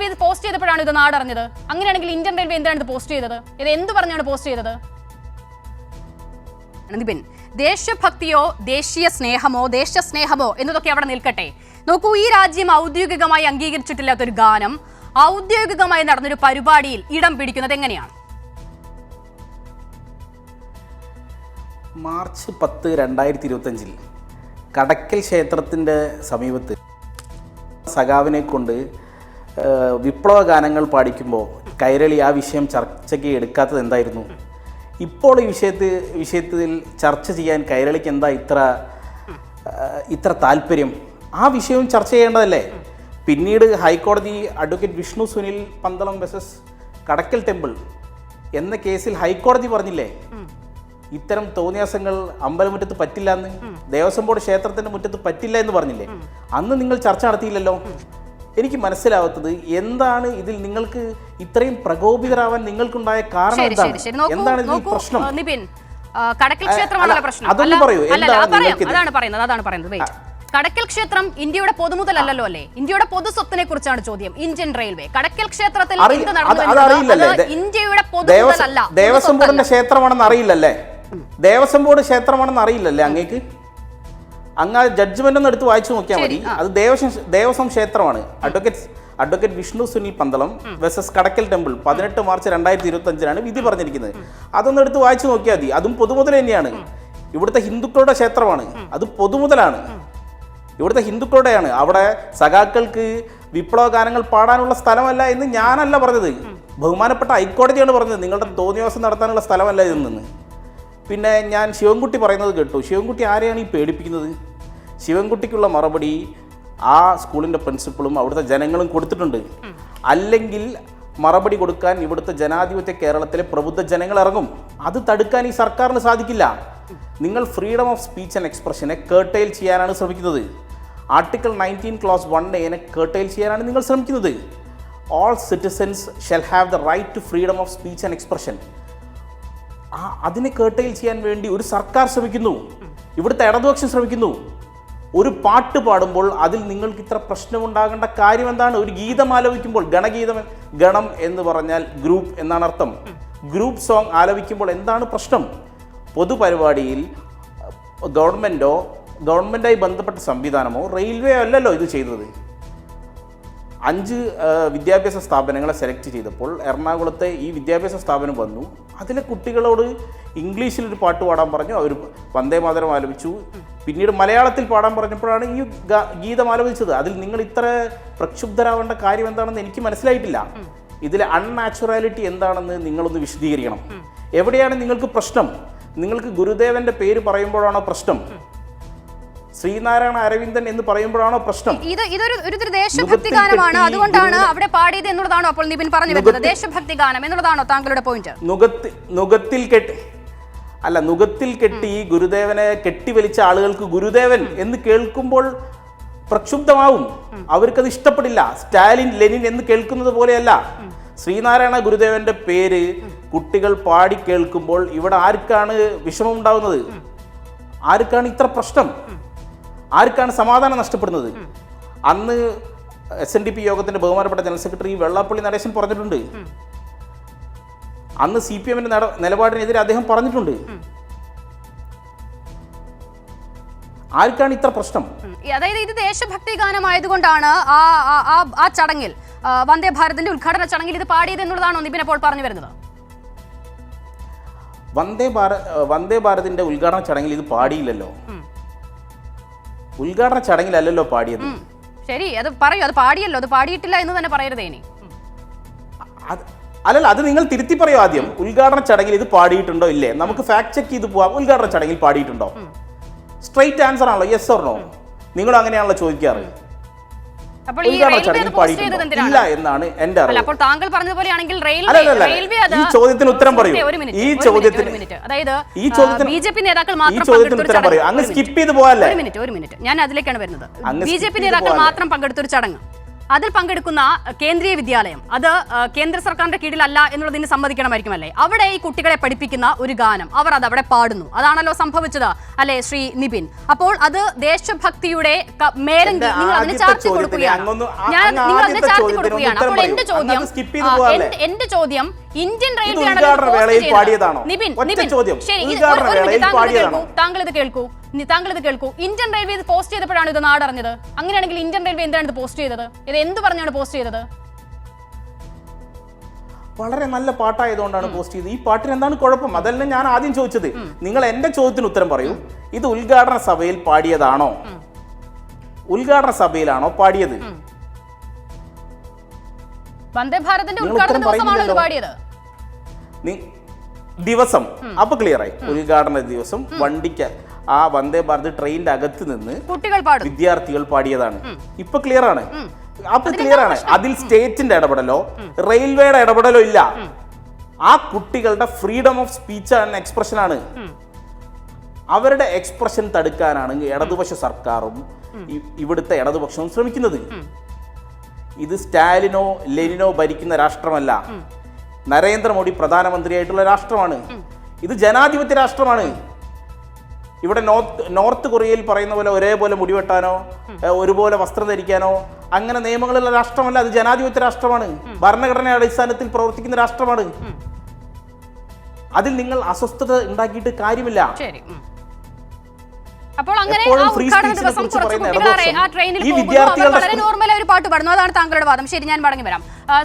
Railway ഇത് post ചെയ്തപ്പോഴാണ് ഇത് നാടറിഞ്ഞത്. അങ്ങനെയാണെങ്കിൽ ഇന്ത്യൻ റെയിൽവേ എന്താണ് ഇത് പോസ്റ്റ് ചെയ്തത്? ഇത് എന്ത് പറഞ്ഞാണ് പോസ്റ്റ് ചെയ്തത്? നിബിൻ ദേശഭക്തിയോ ദേശീയ സ്നേഹമോ ദേശസ്നേഹമോ എന്നതൊക്കെ അവിടെ നിൽക്കട്ടെ. നോക്കൂ ഈ രാജ്യം ഔദ്യോഗികമായി അംഗീകരിച്ചിട്ടില്ലാത്ത ഒരു ഗാനം ഔദ്യോഗികമായി നടന്നൊരു പരിപാടിയിൽ ഇടം പിടിക്കുന്നത് എങ്ങനെയാണ്? മാർച്ച് പത്ത് രണ്ടായിരത്തി ഇരുപത്തഞ്ചിൽ കടക്കൽ ക്ഷേത്രത്തിന്റെ സമീപത്ത് സഖാവിനെ കൊണ്ട് വിപ്ലവ ഗാനങ്ങൾ പാടിക്കുമ്പോൾ കൈരളി ആ വിഷയം ചർച്ചയ്ക്ക് എടുക്കാത്തത് എന്തായിരുന്നു? ഇപ്പോൾ ഈ വിഷയത്തിൽ വിഷയത്തിൽ ചർച്ച ചെയ്യാൻ കൈരളിക്ക് എന്താ ഇത്ര ഇത്ര താല്പര്യം? ആ വിഷയവും ചർച്ച ചെയ്യേണ്ടതല്ലേ? പിന്നീട് ഹൈക്കോടതി advocate Vishnu Sunil Pandalam versus Kadakkal temple എന്ന കേസിൽ ഹൈക്കോടതി പറഞ്ഞില്ലേ? ഇത്തരം തോന്നിയാസങ്ങൾ അമ്പലമുറ്റത്ത് പറ്റില്ല എന്ന് ദേവസ്വം ബോർഡ് ക്ഷേത്രത്തിന്റെ മുറ്റത്ത് പറ്റില്ല എന്ന് പറഞ്ഞില്ലേ? അന്ന് നിങ്ങൾ ചർച്ച നടത്തിയില്ലല്ലോ? എനിക്ക് മനസ്സിലാവാത്തത് എന്താണ് ഇതിൽ നിങ്ങൾക്ക് ഇത്രയും പ്രകോപിതരാവാൻ നിങ്ങൾക്കുണ്ടായ കാരണം എന്താണ്? എന്താണ് ഇതിൽ പ്രശ്നം? നിപിൻ. കടക്കൽ ക്ഷേത്രമാണല്ലോ പ്രശ്നം. അതൊന്ന് പറയൂ. അതാണ് പറയുന്നത് അതാണ് പറയുന്നത്. കടക്കൽ ക്ഷേത്രം ഇന്ത്യയുടെ പൊതുമുതലല്ലോ അല്ലേ? ഇന്ത്യയുടെ പൊതു സ്വത്തിനെ കുറിച്ചാണ് ചോദ്യം. Indian railway. കടക്കൽ ക്ഷേത്രത്തിൽ എന്ത് നടന്നു ഇന്ത്യയുടെ പൊതുമുതലല്ല. ദേവസ്വം ബോർഡിന്റെ ക്ഷേത്രമാണെന്ന് അറിയില്ലല്ലേ? ദേവസ്വം ബോർഡ് ക്ഷേത്രമാണെന്ന് അറിയില്ലല്ലേ അങ്ങേക്ക്? അങ്ങ് ആ ജഡ്ജ്മെന്റ് ഒന്ന് എടുത്ത് വായിച്ചു നോക്കിയാൽ മതി. അത് ദേവസ്വം ദേവസ്വം ക്ഷേത്രമാണ്. Advocate advocate Vishnu Sunil Pandalam versus Kadakkal temple പതിനെട്ട് മാർച്ച് രണ്ടായിരത്തി ഇരുപത്തി അഞ്ചിനാണ് വിധി പറഞ്ഞിരിക്കുന്നത്. അതൊന്ന് എടുത്ത് വായിച്ചു നോക്കിയാൽ മതി. അതും പൊതുമുതൽ തന്നെയാണ്. ഇവിടുത്തെ ഹിന്ദുക്കളുടെ ക്ഷേത്രമാണ്. അത് പൊതുമുതലാണ്. ഇവിടുത്തെ ഹിന്ദുക്കളുടെയാണ്. അവിടെ സഖാക്കൾക്ക് വിപ്ലവ ഗാനങ്ങൾ പാടാനുള്ള സ്ഥലമല്ല എന്ന് ഞാനല്ല പറഞ്ഞത്. ബഹുമാനപ്പെട്ട ഹൈക്കോടതിയാണ് പറഞ്ഞത്. നിങ്ങളുടെ തോന്നിയവാസം നടത്താനുള്ള സ്ഥലമല്ല ഇതെന്ന് പിന്നെ ഞാൻ ശിവൻകുട്ടി പറയുന്നത് കേട്ടു. ശിവൻകുട്ടി ആരെയാണ് ഈ പേടിപ്പിക്കുന്നത്? ശിവൻകുട്ടിക്കുള്ള മറുപടി ആ സ്കൂളിന്റെ പ്രിൻസിപ്പളും അവിടുത്തെ ജനങ്ങളും കൊടുത്തിട്ടുണ്ട്. അല്ലെങ്കിൽ മറുപടി കൊടുക്കാൻ ഇവിടുത്തെ ജനാധിപത്യ കേരളത്തിലെ പ്രബുദ്ധ ജനങ്ങൾ ഇറങ്ങും. അത് തടുക്കാൻ ഈ സർക്കാരിന് സാധിക്കില്ല. നിങ്ങൾ ഫ്രീഡം ഓഫ് സ്പീച്ച് ആൻഡ് എക്സ്പ്രഷനെ കേട്ടയിൽ ചെയ്യാനാണ് ശ്രമിക്കുന്നത്. ആർട്ടിക്കിൾ നയന്റീൻ ക്ലോസ് വൺ എനെ കേട്ടയിൽ ചെയ്യാനാണ് നിങ്ങൾ ശ്രമിക്കുന്നത്. All citizens shall have the right to freedom of speech and expression. അതിനെ കേട്ടയിൽ ചെയ്യാൻ വേണ്ടി ഒരു സർക്കാർ ശ്രമിക്കുന്നു. ഇവിടുത്തെ ഇടതുപക്ഷം ശ്രമിക്കുന്നു. ഒരു പാട്ട് പാടുമ്പോൾ അതിൽ നിങ്ങൾക്ക് ഇത്ര പ്രശ്നമുണ്ടാകേണ്ട കാര്യം എന്താണ് ഒരു ഗീതം ആലോചിക്കുമ്പോൾ ഗണഗീതം ഗണം എന്ന് പറഞ്ഞാൽ ഗ്രൂപ്പ് എന്നാണ് അർത്ഥം. ഗ്രൂപ്പ് സോങ് ആലോചിക്കുമ്പോൾ എന്താണ് പ്രശ്നം? പൊതുപരിപാടിയിൽ ഗവൺമെന്റോ ഗവൺമെന്റായി ബന്ധപ്പെട്ട സംവിധാനമോ റെയിൽവേ അല്ലല്ലോ ഇത് ചെയ്തത്. അഞ്ച് വിദ്യാഭ്യാസ സ്ഥാപനങ്ങളെ സെലക്ട് ചെയ്തപ്പോൾ എറണാകുളത്തെ ഈ വിദ്യാഭ്യാസ സ്ഥാപനം വന്നു. അതിലെ കുട്ടികളോട് ഇംഗ്ലീഷിൽ ഒരു പാട്ട് പാടാൻ പറഞ്ഞു. അവർ വന്ദേ മാതരം ആലപിച്ചു. പിന്നീട് മലയാളത്തിൽ പാടാൻ പറഞ്ഞപ്പോഴാണ് ഈ ഗീതം ആലോചിച്ചത്. അതിൽ നിങ്ങൾ ഇത്ര പ്രക്ഷുബ്ധരാവേണ്ട കാര്യം എന്താണെന്ന് എനിക്ക് മനസ്സിലായിട്ടില്ല. ഇതിലെ അൺനാച്ചുറാലിറ്റി എന്താണെന്ന് നിങ്ങളൊന്ന് വിശദീകരിക്കണം. എവിടെയാണ് നിങ്ങൾക്ക് പ്രശ്നം? നിങ്ങൾക്ക് ഗുരുദേവന്റെ പേര് പറയുമ്പോഴാണോ പ്രശ്നം? ശ്രീനാരായണ അരവിന്ദൻ എന്ന് പറയുമ്പോഴാണോ പ്രശ്നം? ഇത് ഇതൊരു ഒരു ദേശഭക്തി ഗാനമാണ്. അതുകൊണ്ടാണ് അവിടെ പാടിയത് എന്നുള്ളതാണോ അപ്പോൾ നിബിൻ പറഞ്ഞു വരുന്നത് ദേശഭക്തി ഗാനം എന്നുള്ളതാണോ താങ്കളുടെ പോയിന്റ് നുകത്തിൽ നുകത്തിൽ കെട്ടി അല്ല നുഖത്തിൽ കെട്ടി ഗുരുദേവനെ കെട്ടിവലിച്ച ആളുകൾക്ക് ഗുരുദേവൻ എന്ന് കേൾക്കുമ്പോൾ പ്രക്ഷുബ്ധമാവും. അവർക്കത് ഇഷ്ടപ്പെടില്ല. സ്റ്റാലിൻ ലെനിൻ എന്ന് കേൾക്കുന്നത് പോലെയല്ല. ശ്രീനാരായണ ഗുരുദേവന്റെ പേര് കുട്ടികൾ പാടി കേൾക്കുമ്പോൾ ഇവിടെ ആർക്കാണ് വിഷമം ഉണ്ടാവുന്നത് ആർക്കാണ് ഇത്ര പ്രശ്നം? ആർക്കാണ് സമാധാനം നഷ്ടപ്പെടുന്നത്? അന്ന് എസ് എൻ ഡി പി യോഗത്തിന്റെ ബഹുമാനപ്പെട്ട ജനറൽ സെക്രട്ടറി വെള്ളാപ്പള്ളി നടേശൻ പറഞ്ഞിട്ടുണ്ട്. അന്ന് സി പി എമ്മിന്റെ നിലപാടിനെതിരെ അദ്ദേഹം പറഞ്ഞിട്ടുണ്ട്. ആർക്കാണ് ഇത്ര പ്രശ്നം? അതായത് ഇത് ദേശഭക്തി ഗാനമായതുകൊണ്ടാണ് ആ ആ- ചടങ്ങിൽ വന്ദേ ഭാരതിന്റെ ഉദ്ഘാടന ചടങ്ങിൽ ഇത് പാടിയത് എന്നുള്ളതാണോ നിബിൻ അപ്പോൾ പറഞ്ഞു വരുന്നത്? വന്ദേ ഭാര വന്ദേ ഭാരതിന്റെ ഉദ്ഘാടന ചടങ്ങിൽ ഇത് പാടിയില്ലല്ലോ. ഉദ്ഘാടന ചടങ്ങിലല്ലല്ലോ പാടിയത്. ശരി അത് പറയൂ അത് പാടിയല്ലോ അത് പാടിയിട്ടില്ല എന്ന് തന്നെ പറയരുതേ ഇനി. അത് അല്ലല്ല അത് നിങ്ങൾ തിരുത്തി പറയൂ ആദ്യം. ഉദ്ഘാടന ചടങ്ങിൽ ഇത് പാടിയിട്ടുണ്ടോ ഇല്ലേ? നമുക്ക് ഫാക്ട് ചെക്ക് ചെയ്ത് പോവാം. ഉദ്ഘാടന ചടങ്ങിൽ പാടിയിട്ടുണ്ടോ? സ്ട്രൈറ്റ് ആൻസർ ആണല്ലോ യെസ് ഓർ നോ നിങ്ങൾ അങ്ങനെയാണല്ലോ ചോദിക്കാറ്. ഇല്ല എന്നാണ് എന്റെ അറിവ്. താങ്കൾ പറഞ്ഞതുപോലെയാണെങ്കിൽ. ഈ ചോദ്യത്തിന് ഉത്തരം പറയൂ. ഒരു ഈ ചോദ്യത്തിന് അതായത് ഈ ചോദ്യത്തിന് ബി ജെ പി നേതാക്കൾ മാത്രം ചോദ്യത്തിന് ഉത്തരം പറയൂ. അങ്ങ് സ്കിപ്പ്. ചെയ്ത് പോവല്ലേ? ഒരു മിനിറ്റ് ഒരു മിനിറ്റ് ഞാൻ അതിലേക്കാണ് വരുന്നത്. ബി ജെ പി നേതാക്കൾ മാത്രം മാത്രം പങ്കെടുത്തൊരു ചടങ്ങ്. അതിൽ പങ്കെടുക്കുന്ന കേന്ദ്രീയ വിദ്യാലയം അത് കേന്ദ്ര സർക്കാരിന്റെ കീഴിലല്ല എന്നുള്ളതിന് സമ്മതിക്കണമായിരിക്കും അല്ലേ അവിടെ ഈ കുട്ടികളെ പഠിപ്പിക്കുന്ന ഒരു ഗാനം അവർ അത് അവിടെ പാടുന്നു. അതാണല്ലോ സംഭവിച്ചത് അല്ലെ ശ്രീ നിബിൻ? അപ്പോൾ അത് ദേശഭക്തിയുടെ നിങ്ങൾ അതിനെ ചാർത്തി കൊടുക്കുകയാണ്. ഞാൻ നിങ്ങൾ അതിന് ആദ്യത്തെ ചാർത്തി കൊടുക്കുകയാണ് അപ്പോൾ എന്റെ ചോദ്യം എന്റെ ചോദ്യം ഇന്ത്യൻ റെയിൽവേ താങ്കൾ ഇത് കേൾക്കൂ താങ്കൾ ഇത് കേൾക്കൂ ഇന്ത്യൻ റെയിൽവേ ഇത് പോസ്റ്റ് ചെയ്തപ്പോഴാണ് ഇത് നാടറിഞ്ഞത്. അങ്ങനെയാണെങ്കിൽ ഇന്ത്യൻ റെയിൽവേ എന്താണ് ഇത് പോസ്റ്റ് ചെയ്തത്? ഇത് എന്ത് പറഞ്ഞാണ് പോസ്റ്റ് ചെയ്തത്? വളരെ നല്ല പാട്ടായതുകൊണ്ടാണ് പോസ്റ്റ് ചെയ്തത്. ഈ പാട്ടിന് എന്താണ് കുഴപ്പം? അതല്ല ഞാൻ ആദ്യം ചോദിച്ചത്. നിങ്ങൾ എന്റെ ചോദ്യത്തിന് ഉത്തരം പറയൂ. ഇത് ഉദ്ഘാടന സഭയിൽ പാടിയതാണോ? ഉദ്ഘാടന സഭയിലാണോ പാടിയത്? വന്ദേ ഭാരതിന്റെ ഉദ്ഘാടന ദിവസമാണ് ഇത് പാടിയത് ദിവസം അപ്പൊ ക്ലിയർ ആയി. ഉദ്ഘാടന ദിവസം വണ്ടിക്ക് ആ വന്ദേ ഭാരത് ട്രെയിനിന്റെ അകത്ത് നിന്ന് കുട്ടികൾ പാടും. വിദ്യാർത്ഥികൾ പാടിയതാണ്. ഇപ്പൊ ക്ലിയർ ആണ്. അപ്പൊ ക്ലിയർ ആണ്. അതിൽ സ്റ്റേറ്റിന്റെ ഇടപെടലോ റെയിൽവേയുടെ ഇടപെടലോ ഇല്ല. ആ കുട്ടികളുടെ freedom of speech and expression ആണ്. അവരുടെ എക്സ്പ്രഷൻ തടുക്കാനാണ് ഇടതുപക്ഷ സർക്കാരും ഇവിടുത്തെ ഇടതുപക്ഷവും ശ്രമിക്കുന്നത്. ഇത് സ്റ്റാലിനോ ലെനിനോ ഭരിക്കുന്ന രാഷ്ട്രമല്ല. നരേന്ദ്രമോദി പ്രധാനമന്ത്രിയായിട്ടുള്ള രാഷ്ട്രമാണ്. ഇത് ജനാധിപത്യ രാഷ്ട്രമാണ്. ഇവിടെ നോർത്ത് നോർത്ത് കൊറിയയിൽ പറയുന്ന പോലെ ഒരേപോലെ മുടിവെട്ടാനോ ഒരുപോലെ വസ്ത്രം ധരിക്കാനോ അങ്ങനെ നിയമങ്ങളുള്ള രാഷ്ട്രമല്ല. അത് ജനാധിപത്യ രാഷ്ട്രമാണ്. ഭരണഘടന അടിസ്ഥാനത്തിൽ പ്രവർത്തിക്കുന്ന രാഷ്ട്രമാണ്. അതിൽ നിങ്ങൾ അസ്വസ്ഥത ഉണ്ടാക്കിയിട്ട് കാര്യമില്ല. അപ്പോൾ അങ്ങനെ ആ ട്രെയിനിൽ നോർമലായി ഒരു പാട്ട് പാടുന്നു. അതാണ് താങ്കളുടെ വാദം. ശരി ഞാൻ മടങ്ങി വരാം.